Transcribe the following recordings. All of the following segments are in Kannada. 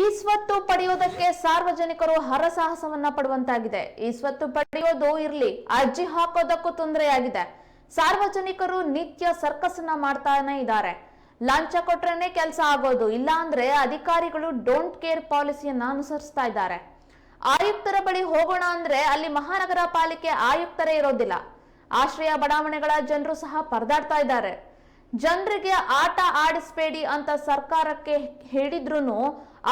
ಈ ಸ್ವತ್ತು ಪಡೆಯುವುದಕ್ಕೆ ಸಾರ್ವಜನಿಕರು ಹರಸಾಹಸವನ್ನ ಪಡುವಂತಾಗಿದೆ. ಈ ಸ್ವತ್ತು ಪಡೆಯೋದು ಇರ್ಲಿ, ಅರ್ಜಿ ಹಾಕೋದಕ್ಕೂ ತೊಂದರೆಯಾಗಿದೆ. ಸಾರ್ವಜನಿಕರು ನಿತ್ಯ ಸರ್ಕಸ್ನ ಮಾಡ್ತಾನೆ ಇದ್ದಾರೆ. ಲಂಚ ಕೊಟ್ರೇನೆ ಕೆಲಸ ಆಗೋದು ಇಲ್ಲ ಅಂದ್ರೆ ಅಧಿಕಾರಿಗಳು ಡೋಂಟ್ ಕೇರ್ ಪಾಲಿಸಿಯನ್ನ ಅನುಸರಿಸ್ತಾ ಇದ್ದಾರೆ. ಆಯುಕ್ತರ ಬಳಿ ಹೋಗೋಣ ಅಂದ್ರೆ ಅಲ್ಲಿ ಮಹಾನಗರ ಪಾಲಿಕೆ ಆಯುಕ್ತರೇ ಇರೋದಿಲ್ಲ. ಆಶ್ರಯ ಬಡಾವಣೆಗಳ ಜನರು ಸಹ ಪರದಾಡ್ತಾ ಇದ್ದಾರೆ. ಜನರಿಗೆ ಆಟ ಆಡಿಸ್ಬೇಡಿ ಅಂತ ಸರ್ಕಾರಕ್ಕೆ ಹೇಳಿದ್ರು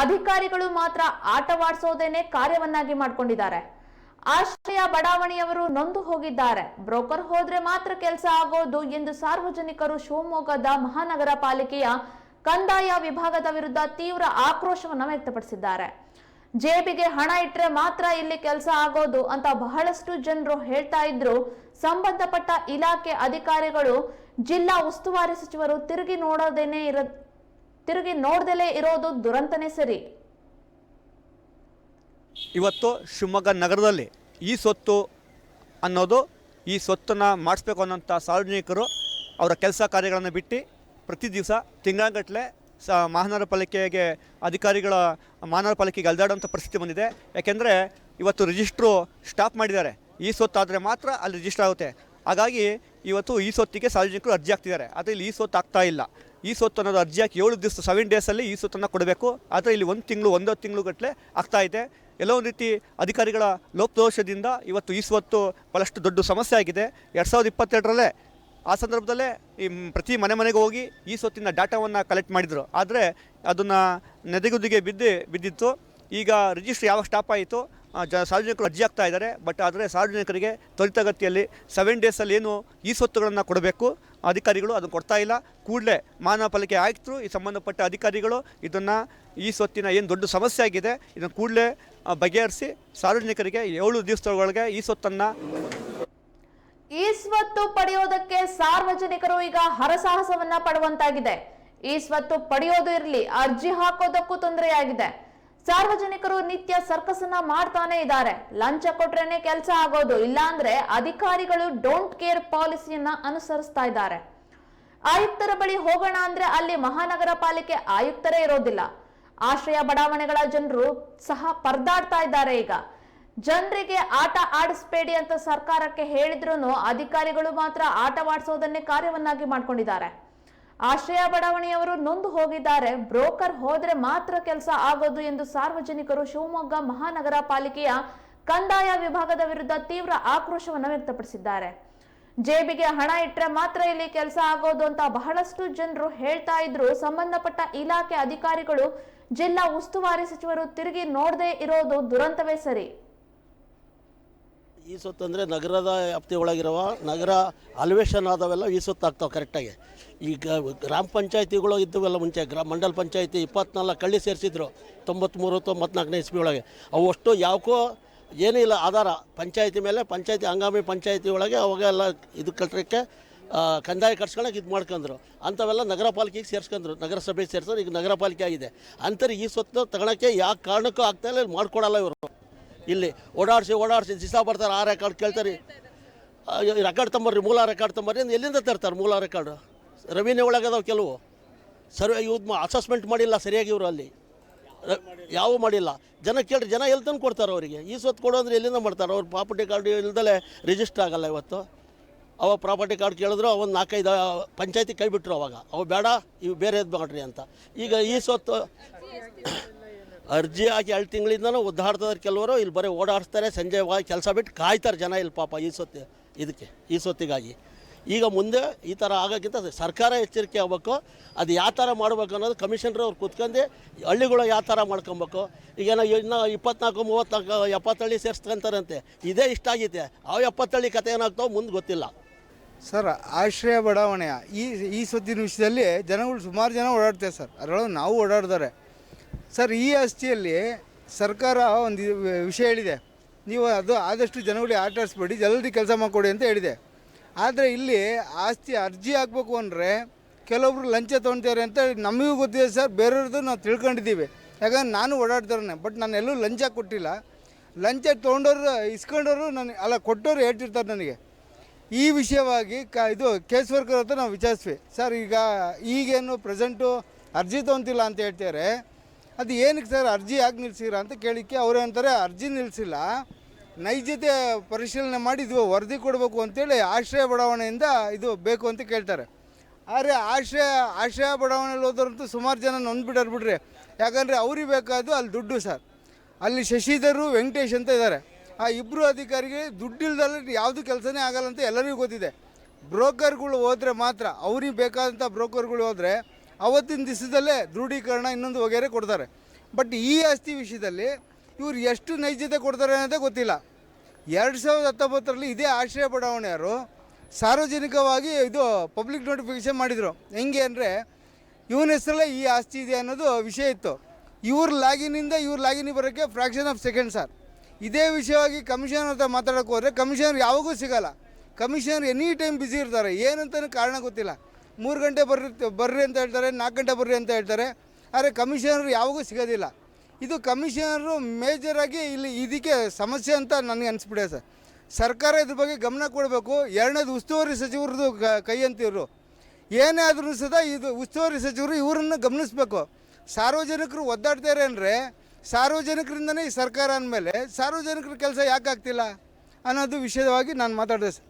ಅಧಿಕಾರಿಗಳು ಮಾತ್ರ ಆಟವಾಡಿಸೋದೇನೆ ಕಾರ್ಯವನ್ನಾಗಿ ಮಾಡ್ಕೊಂಡಿದ್ದಾರೆ. ಆಶ್ರಯ ಬಡಾವಣೆಯವರು ನೊಂದು ಹೋಗಿದ್ದಾರೆ. ಬ್ರೋಕರ್ ಹೋದ್ರೆ ಮಾತ್ರ ಕೆಲಸ ಆಗೋದು ಎಂದು ಸಾರ್ವಜನಿಕರು ಶಿವಮೊಗ್ಗದ ಮಹಾನಗರ ಪಾಲಿಕೆಯ ಕಂದಾಯ ವಿಭಾಗದ ವಿರುದ್ಧ ತೀವ್ರ ಆಕ್ರೋಶವನ್ನು ವ್ಯಕ್ತಪಡಿಸಿದ್ದಾರೆ. ಜೇಬಿಗೆ ಹಣ ಇಟ್ಟರೆ ಮಾತ್ರ ಇಲ್ಲಿ ಕೆಲಸ ಆಗೋದು ಅಂತ ಬಹಳಷ್ಟು ಜನರು ಹೇಳ್ತಾ ಇದ್ರು. ಸಂಬಂಧಪಟ್ಟ ಇಲಾಖೆ ಅಧಿಕಾರಿಗಳು ಜಿಲ್ಲಾ ಉಸ್ತುವಾರಿ ಸಚಿವರು ತಿರುಗಿ ನೋಡೋದೇನೆ ಇರ ತಿರುಗಿ ನೋಡ್ದಲೇ ಇರೋದು ದುರಂತನೇ ಸರಿ. ಇವತ್ತು ಶಿವಮೊಗ್ಗ ನಗರದಲ್ಲಿ ಈ ಸ್ವತ್ತು ಅನ್ನೋದು ಈ ಸ್ವತ್ತನ್ನು ಮಾಡಿಸ್ಬೇಕು ಅನ್ನೋಂಥ ಸಾರ್ವಜನಿಕರು ಅವರ ಕೆಲಸ ಕಾರ್ಯಗಳನ್ನು ಬಿಟ್ಟು ಪ್ರತಿ ದಿವಸ ತಿಂಗಳಗಟ್ಟಲೆ ಸ ಮಹಾನಗರ ಪಾಲಿಕೆಗೆ ಅಧಿಕಾರಿಗಳ ಮಹಾನಗರ ಪಾಲಿಕೆಗೆ ಅಲ್ದಾಡುವಂಥ ಪರಿಸ್ಥಿತಿ ಬಂದಿದೆ. ಯಾಕೆಂದರೆ ಇವತ್ತು ರಿಜಿಸ್ಟ್ರು ಸ್ಟಾಪ್ ಮಾಡಿದ್ದಾರೆ. ಈ ಸ್ವತ್ತು ಮಾತ್ರ ಅಲ್ಲಿ ರಿಜಿಸ್ಟರ್ ಆಗುತ್ತೆ. ಹಾಗಾಗಿ ಇವತ್ತು ಈ ಸೊತ್ತಿಗೆ ಸಾರ್ವಜನಿಕರು ಅರ್ಜಿ ಹಾಕ್ತಿದ್ದಾರೆ. ಆದರೆ ಇಲ್ಲಿ ಈ ಸೊತ್ತು ಆಗ್ತಾ ಇಲ್ಲ. ಈ ಸೊತ್ತು ಅನ್ನೋದು ಅರ್ಜಿ ಹಾಕಿ ಏಳು ದಿವಸ ಸೆವೆನ್ ಡೇಸಲ್ಲಿ ಈ ಸೊತ್ತನ್ನು ಕೊಡಬೇಕು. ಆದರೆ ಇಲ್ಲಿ ಒಂದು ತಿಂಗಳು ಒಂದೊಂದು ತಿಂಗಳು ಗಟ್ಟಲೆ ಆಗ್ತಾ ಇದೆ. ಎಲ್ಲೋ ಒಂದು ರೀತಿ ಅಧಿಕಾರಿಗಳ ಲೋಪದೋಷದಿಂದ ಇವತ್ತು ಈ ಸ್ವತ್ತು ಭಾಳಷ್ಟು ದೊಡ್ಡ ಸಮಸ್ಯೆ ಆಗಿದೆ. ಎರಡು ಸಾವಿರದ ಇಪ್ಪತ್ತೆರಡರಲ್ಲೇ ಆ ಸಂದರ್ಭದಲ್ಲೇ ಈ ಪ್ರತಿ ಮನೆ ಮನೆಗೆ ಹೋಗಿ ಈ ಸೊತ್ತಿನ ಡಾಟಾವನ್ನು ಕಲೆಕ್ಟ್ ಮಾಡಿದರು. ಆದರೆ ಅದನ್ನು ನೆದೆಗುದಿಗೆ ಬಿದ್ದು ಬಿದ್ದಿತ್ತು. ಈಗ ರಿಜಿಸ್ಟ್ರ್ ಯಾವಾಗ ಸ್ಟಾಪ್ ಆಯಿತು? ಜ, ಸಾರ್ವಜನಿಕರು ಅರ್ಜಿ ಆಗ್ತಾ ಇದ್ದಾರೆ. ಬಟ್ ಆದರೆ ಸಾರ್ವಜನಿಕರಿಗೆ ತ್ವರಿತಗತಿಯಲ್ಲಿ ಸೆವೆನ್ ಡೇಸಲ್ಲಿ ಏನು ಈ ಸ್ವತ್ತುಗಳನ್ನು ಕೊಡಬೇಕು. ಅಧಿಕಾರಿಗಳು ಅದನ್ನು ಕೊಡ್ತಾ ಇಲ್ಲ. ಕೂಡಲೇ ಮಾನವ ಪಾಲಿಕೆ ಆಯುಕ್ತರು, ಈ ಸಂಬಂಧಪಟ್ಟ ಅಧಿಕಾರಿಗಳು ಇದನ್ನು ಈ ಸ್ವತ್ತಿನ ಏನು ದೊಡ್ಡ ಸಮಸ್ಯೆ ಆಗಿದೆ, ಇದನ್ನು ಕೂಡಲೇ ಬಗೆಹರಿಸಿ ಸಾರ್ವಜನಿಕರಿಗೆ ಏಳು ದಿವಸದೊಳಗೆ ಈ ಸ್ವತ್ತನ್ನು ಈ ಸ್ವತ್ತು ಪಡೆಯೋದಕ್ಕೆ ಸಾರ್ವಜನಿಕರು ಈಗ ಹರಸಾಹಸವನ್ನ ಪಡುವಂತಾಗಿದೆ. ಈ ಸ್ವತ್ತು ಪಡೆಯೋದು ಇರಲಿ, ಅರ್ಜಿ ಹಾಕೋದಕ್ಕೂ ತೊಂದರೆಯಾಗಿದೆ. ಸಾರ್ವಜನಿಕರು ನಿತ್ಯ ಸರ್ಕಸ್ನ ಮಾಡ್ತಾನೆ ಇದ್ದಾರೆ. ಲಂಚ ಕೊಟ್ರೇನೆ ಕೆಲಸ ಆಗೋದು. ಇಲ್ಲಾಂದ್ರೆ ಅಧಿಕಾರಿಗಳು ಡೋಂಟ್ ಕೇರ್ ಪಾಲಿಸಿಯನ್ನ ಅನುಸರಿಸ್ತಾ ಇದ್ದಾರೆ. ಆಯುಕ್ತರ ಬಳಿ ಹೋಗೋಣ ಅಂದ್ರೆ ಅಲ್ಲಿ ಮಹಾನಗರ ಪಾಲಿಕೆ ಆಯುಕ್ತರೇ ಇರೋದಿಲ್ಲ. ಆಶ್ರಯ ಬಡಾವಣೆಗಳ ಜನರು ಸಹ ಪರದಾಡ್ತಾ ಇದ್ದಾರೆ ಈಗ. ಜನರಿಗೆ ಆಟ ಆಡಿಸ್ಬೇಡಿ ಅಂತ ಸರ್ಕಾರಕ್ಕೆ ಹೇಳಿದ್ರು ಅಧಿಕಾರಿಗಳು ಮಾತ್ರ ಆಟವಾಡಿಸೋದನ್ನೇ ಕಾರ್ಯವನ್ನಾಗಿ ಮಾಡ್ಕೊಂಡಿದ್ದಾರೆ. ಆಶ್ರಯ ಬಡಾವಣೆಯವರು ನೊಂದು ಹೋಗಿದ್ದಾರೆ. ಬ್ರೋಕರ್ ಹೋದ್ರೆ ಮಾತ್ರ ಕೆಲಸ ಆಗೋದು ಎಂದು ಸಾರ್ವಜನಿಕರು ಶಿವಮೊಗ್ಗ ಮಹಾನಗರ ಪಾಲಿಕೆಯ ಕಂದಾಯ ವಿಭಾಗದ ವಿರುದ್ಧ ತೀವ್ರ ಆಕ್ರೋಶವನ್ನು ವ್ಯಕ್ತಪಡಿಸಿದ್ದಾರೆ. ಜೇಬಿಗೆ ಹಣ ಇಟ್ಟರೆ ಮಾತ್ರ ಇಲ್ಲಿ ಕೆಲಸ ಆಗೋದು ಅಂತ ಬಹಳಷ್ಟು ಜನರು ಹೇಳ್ತಾ ಇದ್ರು. ಸಂಬಂಧಪಟ್ಟ ಇಲಾಖೆ ಅಧಿಕಾರಿಗಳು ಜಿಲ್ಲಾ ಉಸ್ತುವಾರಿ ಸಚಿವರು ತಿರುಗಿ ನೋಡದೆ ಇರೋದು ದುರಂತವೇ ಸರಿ. ಈ ಸೊತ್ತು ಅಂದರೆ ನಗರದ ವ್ಯಾಪ್ತಿ ಒಳಗಿರುವ ನಗರ ಅಲ್ವೇಷನ್ ಆದವೆಲ್ಲ ಈ ಸೊತ್ತು ಆಗ್ತಾವೆ ಕರೆಕ್ಟಾಗಿ ಈಗ ಗ್ರಾಮ ಪಂಚಾಯತಿಗಳು ಇದ್ದವೆಲ್ಲ ಮುಂಚೆ, ಗ್ರಾಮ ಮಂಡಲ ಪಂಚಾಯತಿ ಇಪ್ಪತ್ನಾಲ್ಕು ಕಳ್ಳಿ ಸೇರಿಸಿದ್ರು ತೊಂಬತ್ತ್ಮೂರು ತೊಂಬತ್ನಾಲ್ಕನೇ ಇಸ್ವಿ ಒಳಗೆ. ಅವು ಅಷ್ಟು ಯಾವಕ್ಕೂ ಏನೂ ಇಲ್ಲ ಆಧಾರ. ಪಂಚಾಯತಿ ಮೇಲೆ ಪಂಚಾಯತಿ ಹಂಗಾಮಿ ಪಂಚಾಯತಿ ಒಳಗೆ ಅವಾಗೆಲ್ಲ ಇದು ಕಟ್ಟಕ್ಕೆ ಕಂದಾಯ ಕಟ್ಸ್ಕೊಳಕ್ಕೆ ಇದು ಮಾಡ್ಕೊಂಡ್ರು. ಅಂಥವೆಲ್ಲ ನಗರ ಪಾಲಿಕೆಗೆ ಸೇರ್ಸ್ಕೊಂಡ್ರು. ನಗರಸಭೆ ಸೇರಿಸೋರು, ಈಗ ನಗರ ಪಾಲಿಕೆ ಆಗಿದೆ. ಅಂಥವ್ರಿಗೆ ಈ ಸ್ವತ್ತು ತಗೊಳಕ್ಕೆ ಯಾವ ಕಾರಣಕ್ಕೂ ಆಗ್ತಾ ಇಲ್ಲಿ ಮಾಡ್ಕೊಡಲ್ಲ ಇವರು. ಇಲ್ಲಿ ಓಡಾಡಿಸಿ ಓಡಾಡಿಸಿ ದಿಸಾ ಬರ್ತಾರೆ, ಆ ರೆಕಾರ್ಡ್ ಕೇಳ್ತಾರೆ. ರೆಕಾರ್ಡ್ ತಂಬರ್ರಿ ಮೂಲ ರೆಕಾರ್ಡ್ ತಂಬರ್ರಿ ಎಲ್ಲಿಂದ ತರ್ತಾರೆ ಮೂಲ ರೆಕಾರ್ಡು ರೆವಿನ್ಯೂ ಒಳಗದಾವೆ ಕೆಲವು. ಸರ್ವೆ ಯೂಸ್ ಅಸೆಸ್ಮೆಂಟ್ ಮಾಡಿಲ್ಲ ಸರಿಯಾಗಿ ಇವರು ಅಲ್ಲಿ. ಯಾವ ಮಾಡಿಲ್ಲ. ಜನ ಕೇಳ್ರಿ, ಜನ ಎಲ್ಲಿ ತಂದು ಕೊಡ್ತಾರೆ ಅವರಿಗೆ? ಈ ಸ್ವತ್ತು ಕೊಡೋದ್ರೆ ಎಲ್ಲಿಂದ ಮಾಡ್ತಾರೆ? ಅವ್ರ ಪ್ರಾಪರ್ಟಿ ಕಾರ್ಡ್ ಇಲ್ದಲೆ ರಿಜಿಸ್ಟರ್ ಆಗಲ್ಲ ಇವತ್ತು. ಅವ ಪ್ರಾಪರ್ಟಿ ಕಾರ್ಡ್ ಕೇಳಿದ್ರು ಅವೊಂದು ನಾಲ್ಕೈದು ಪಂಚಾಯತಿ ಕೈ ಬಿಟ್ಟರು ಅವಾಗ. ಅವು ಬೇಡ, ಇವು ಬೇರೆದು ಮಾಡ್ರಿ ಅಂತ. ಈಗ ಈ ಸ್ವತ್ತು ಅರ್ಜಿ ಹಾಕಿ ಎರಡು ತಿಂಗಳಿಂದನೂ ಒದ್ದಾಡ್ತಾರೆ ಕೆಲವರು ಇಲ್ಲಿ ಬರೀ ಓಡಾಡಿಸ್ತಾರೆ, ಸಂಜೆ ಕೆಲಸ ಬಿಟ್ಟು ಕಾಯ್ತಾರೆ ಜನ ಇಲ್ಲಿ ಪಾಪ ಈ ಸೊತ್ತು ಇದಕ್ಕೆ, ಈ ಸೊತ್ತಿಗಾಗಿ ಈಗ ಮುಂದೆ ಈ ಥರ ಆಗೋಕ್ಕಿಂತ ಸರ್ಕಾರ ಎಚ್ಚರಿಕೆ ಆಗಬೇಕು. ಅದು ಯಾವ ಥರ ಮಾಡ್ಬೇಕು ಅನ್ನೋದು ಕಮಿಷನರ್ ಅವ್ರು ಕೂತ್ಕೊಂಡು ಹಳ್ಳಿಗಳು ಯಾವ ಥರ ಮಾಡ್ಕೊಬೇಕು. ಈಗೇನೋ ಇನ್ನೂ ಇಪ್ಪತ್ನಾಲ್ಕು ಮೂವತ್ತ್ನಾಲ್ಕು ಎಪ್ಪತ್ತಳ್ಳಿ ಸೇರಿಸ್ಕೊಂತಾರಂತೆ. ಇದೇ ಇಷ್ಟ ಆಗೈತೆ. ಆ ಎಪ್ಪತ್ತಳ್ಳಿ ಕತೆ ಏನಾಗ್ತಾವೆ ಮುಂದೆ ಗೊತ್ತಿಲ್ಲ. ಸರ್, ಆಶ್ರಯ ಬಡಾವಣೆಯ ಈ ಈ ಸುದ್ದಿನ ವಿಷಯದಲ್ಲಿ ಜನಗಳು ಸುಮಾರು ಜನ ಓಡಾಡ್ತಾರೆ ಸರ್. ಅದರೊಳಗೆ ನಾವು ಓಡಾಡ್ತಾರೆ. ಸರ್, ಈ ಆಸ್ತಿಯಲ್ಲಿ ಸರ್ಕಾರ ಒಂದು ವಿಷಯ ಹೇಳಿದೆ. ನೀವು ಅದು ಆದಷ್ಟು ಜನಗಳಿಗೆ ಆಟಾಡಿಸ್ಬೇಡಿ, ಜಲ್ದಿ ಕೆಲಸ ಮಾಡಿಕೊಡಿ ಅಂತ ಹೇಳಿದೆ. ಆದರೆ ಇಲ್ಲಿ ಆಸ್ತಿ ಅರ್ಜಿ ಹಾಕ್ಬೇಕು ಅಂದರೆ ಕೆಲವೊಬ್ರು ಲಂಚ ತೊಗೊಳ್ತಾರೆ ಅಂತ ನಮಗೂ ಗೊತ್ತಿದೆ ಸರ್, ಬೇರೆಯವ್ರದ್ದು ನಾವು ತಿಳ್ಕೊಂಡಿದ್ದೀವಿ. ಯಾಕಂದ್ರೆ ನಾನು ಓಡಾಡ್ತಾರನೆ ಬಟ್ ನಾನು ಎಲ್ಲೂ ಲಂಚ ಕೊಟ್ಟಿಲ್ಲ. ಲಂಚ ತೊಗೊಂಡವ್ರು ಇಸ್ಕೊಂಡವರು ನನಗೆ ಅಲ್ಲ, ಕೊಟ್ಟವರು ಹೇಳ್ತಿರ್ತಾರೆ ನನಗೆ. ಈ ವಿಷಯವಾಗಿ ಕ, ಇದು ಕೇಸ್ ವರ್ಕರ್ ಹತ್ರ ನಾವು ವಿಚಾರಿಸ್ವಿ ಸರ್, ಈಗ ಈಗೇನು ಪ್ರೆಸೆಂಟು ಅರ್ಜಿ ತೊಗೊಂತಿಲ್ಲ ಅಂತ ಹೇಳ್ತಾರೆ ಅದು ಏನಕ್ಕೆ ಸರ್ ಅರ್ಜಿ ಯಾಕೆ ನಿಲ್ಲಿಸಿರ ಅಂತ ಕೇಳಿಕ್ಕೆ ಅವ್ರು ಅಂತಾರೆ, ಅರ್ಜಿ ನಿಲ್ಲಿಸಿಲ್ಲ. ನೈಜತೆ ಪರಿಶೀಲನೆ ಮಾಡಿ ಇದು ವರದಿ ಕೊಡಬೇಕು ಅಂತೇಳಿ ಆಶ್ರಯ ಬಡಾವಣೆಯಿಂದ ಇದು ಬೇಕು ಅಂತ ಕೇಳ್ತಾರೆ. ಆದರೆ ಆಶ್ರಯ ಆಶ್ರಯ ಬಡಾವಣೆಯಲ್ಲಿ ಹೋದ್ರಂತೂ ಸುಮಾರು ಜನ ನೊಂದ್ಬಿಟ್ಟಾರೆ ಬಿಡ್ರಿ. ಯಾಕಂದರೆ ಅವ್ರಿಗೆ ಬೇಕಾದ್ದು ಅಲ್ಲಿ ದುಡ್ಡು ಸರ್. ಅಲ್ಲಿ ಶಶಿಧರು, ವೆಂಕಟೇಶ್ ಅಂತ ಇದ್ದಾರೆ ಆ ಇಬ್ಬರು ಅಧಿಕಾರಿಗೆ ದುಡ್ಡಿಲ್ದಲ್ಲ ಯಾವುದು ಕೆಲಸನೇ ಆಗಲ್ಲ ಅಂತ ಎಲ್ಲರಿಗೂ ಗೊತ್ತಿದೆ. ಬ್ರೋಕರ್ಗಳು ಹೋದರೆ ಮಾತ್ರ, ಅವ್ರಿಗೆ ಬೇಕಾದಂಥ ಬ್ರೋಕರ್ಗಳು ಹೋದರೆ ಅವತ್ತಿನ ದಿವಸದಲ್ಲೇ ದೃಢೀಕರಣ ಇನ್ನೊಂದು ವಗೇರೆ ಕೊಡ್ತಾರೆ. ಬಟ್ ಈ ಆಸ್ತಿ ವಿಷಯದಲ್ಲಿ ಇವ್ರು ಎಷ್ಟು ನೈಜತೆ ಕೊಡ್ತಾರೆ ಅನ್ನೋದೇ ಗೊತ್ತಿಲ್ಲ. ಎರಡು ಸಾವಿರದ ಹತ್ತೊಂಬತ್ತರಲ್ಲಿ ಇದೇ ಆಶ್ರಯ ಬಡಾವಣೆಯವರು ಸಾರ್ವಜನಿಕವಾಗಿ ಇದು ಪಬ್ಲಿಕ್ ನೋಟಿಫಿಕೇಶನ್ ಮಾಡಿದರು. ಹೆಂಗೆ ಅಂದರೆ, ಇವನ ಹೆಸರಲ್ಲೇ ಈ ಆಸ್ತಿ ಇದೆ ಅನ್ನೋದು ವಿಷಯ ಇತ್ತು. ಇವ್ರ ಲಾಗಿನಿಂದ ಇವ್ರ ಲಾಗಿನ್ ಬರೋಕ್ಕೆ ಫ್ರ್ಯಾಕ್ಷನ್ ಆಫ್ ಸೆಕೆಂಡ್ ಸರ್ ಇದೇ ವಿಷಯವಾಗಿ ಕಮಿಷನರ್ ಹತ್ರ ಮಾತಾಡೋಕ್ಕೆ ಹೋದರೆ ಕಮಿಷನರ್ ಯಾವಾಗೂ ಸಿಗಲ್ಲ. ಕಮಿಷನರ್ ಎನಿ ಟೈಮ್ ಬ್ಯುಸಿ ಇರ್ತಾರೆ. ಏನಂತಲೂ ಕಾರಣ ಗೊತ್ತಿಲ್ಲ. ಮೂರು ಗಂಟೆ ಬರ್ರಿ ಬರ್ರಿ ಅಂತ ಹೇಳ್ತಾರೆ, ನಾಲ್ಕು ಗಂಟೆ ಬರ್ರಿ ಅಂತ ಹೇಳ್ತಾರೆ. ಆದರೆ ಕಮಿಷನರ್ ಯಾವಾಗೂ ಸಿಗೋದಿಲ್ಲ. ಇದು ಕಮಿಷನರು ಮೇಜರಾಗಿ ಇಲ್ಲಿ ಇದಕ್ಕೆ ಸಮಸ್ಯೆ ಅಂತ ನನಗೆ ಅನಿಸ್ಬಿಡೆ ಸರ್. ಸರ್ಕಾರ ಇದ್ರ ಬಗ್ಗೆ ಗಮನ ಕೊಡಬೇಕು, ಎರಡನೇದು ಉಸ್ತುವಾರಿ ಸಚಿವರದ್ದು ಕೈ ಅಂತಿವರು ಏನೇ ಆದರೂ ಸದಾ ಇದು ಉಸ್ತುವಾರಿ ಸಚಿವರು ಇವರನ್ನು ಗಮನಿಸಬೇಕು. ಸಾರ್ವಜನಿಕರು ಒದ್ದಾಡ್ತಾರೆ ಅಂದರೆ ಸಾರ್ವಜನಿಕರಿಂದನೇ ಈ ಸರ್ಕಾರ ಅಂದಮೇಲೆ ಸಾರ್ವಜನಿಕರ ಕೆಲಸ ಯಾಕೆ ಆಗ್ತಿಲ್ಲ ಅನ್ನೋದು ವಿಷಯವಾಗಿ ನಾನು ಮಾತಾಡಿದೆ ಸರ್.